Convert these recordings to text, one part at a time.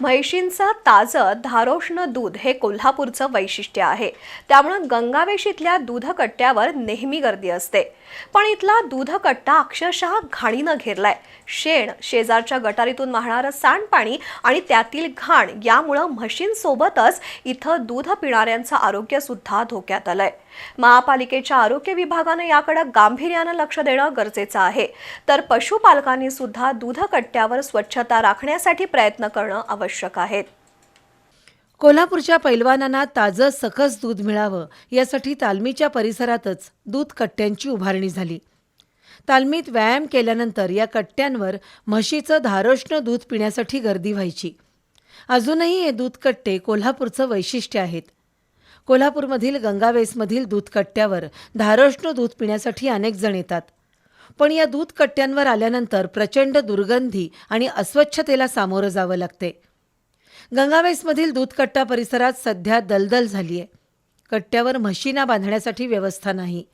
म्हैशींचं ताजं धारोष्ण दूध हे कोल्हापूरचं वैशिष्ट्य आहे. त्यामुळं गंगावेश इथल्या दूधकट्ट्यावर नेहमी गर्दी असते. पण इथला दूधकट्टा अक्षरशः घाणीनं घेरलाय. शेण शेजारच्या गटारीतून वाहणारं सांडपाणी आणि त्यातील घाण यामुळं म्हशींसोबतच इथं दूध पिणाऱ्यांचं आरोग्य सुद्धा धोक्यात आलंय. महापालिकेच्या आरोग्य विभागानं याकडे गांभीर्यानं लक्ष देणं गरजेचं आहे. तर पशुपालकांनी सुद्धा दूधकट्ट्यावर स्वच्छता राखण्यासाठी प्रयत्न करणं आवश्यक आहे. कोल्हापूरच्या पैलवानांना ताजं सकस दूध मिळावं यासाठी तालमीच्या परिसरातच दूध कट्ट्यांची उभारणी झाली. तालमीत व्यायाम केल्यानंतर या कट्ट्यांवर म्हशीचं धारोष्ण दूध पिण्यासाठी गर्दी व्हायची. अजूनही हे दूध कट्टे कोल्हापूरचं वैशिष्ट्य आहेत. कोल्हापूरमधील गंगावेसमधील दूध कट्ट्यावर धारोष्ण दूध पिण्यासाठी अनेक जण येतात. पण या दूध कट्ट्यांवर आल्यानंतर प्रचंड दुर्गंधी आणि अस्वच्छतेला सामोरं जावं लागते. गंगावेसमधील दूधकट्टा परिसरात सध्या दलदल झाली आहे कट्ट्यावर म्हशींना बांधण्यासाठी व्यवस्था नाही.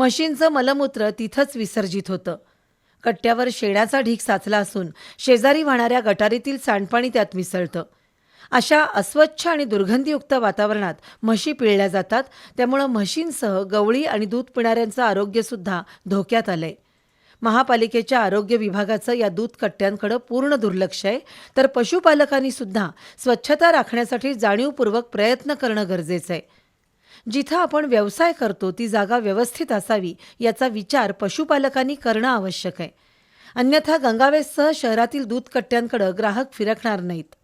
म्हशींचं मलमूत्र तिथंच विसर्जित होतं. कट्ट्यावर शेणाचा ढीक साचला असून शेजारी वाहणाऱ्या गटारीतील सांडपाणी त्यात मिसळतं. अशा अस्वच्छ आणि दुर्गंधीयुक्त वातावरणात म्हशी पिळल्या जातात त्यामुळं म्हशींसह गवळी आणि दूध पिणाऱ्यांचं आरोग्यसुद्धा धोक्यात आलंय. महापालिकेच्या आरोग्य विभागाचं या दूध कट्ट्यांकडे पूर्ण दुर्लक्ष आहे तर पशुपालकांनी सुद्धा स्वच्छता राखण्यासाठी जाणीवपूर्वक प्रयत्न करणं गरजेचं आहे. जिथं आपण व्यवसाय करतो ती जागा व्यवस्थित असावी याचा विचार पशुपालकांनी करणं आवश्यक आहे. अन्यथा गंगावेससह शहरातील दूध कट्ट्यांकडे ग्राहक फिरकणार नाहीत.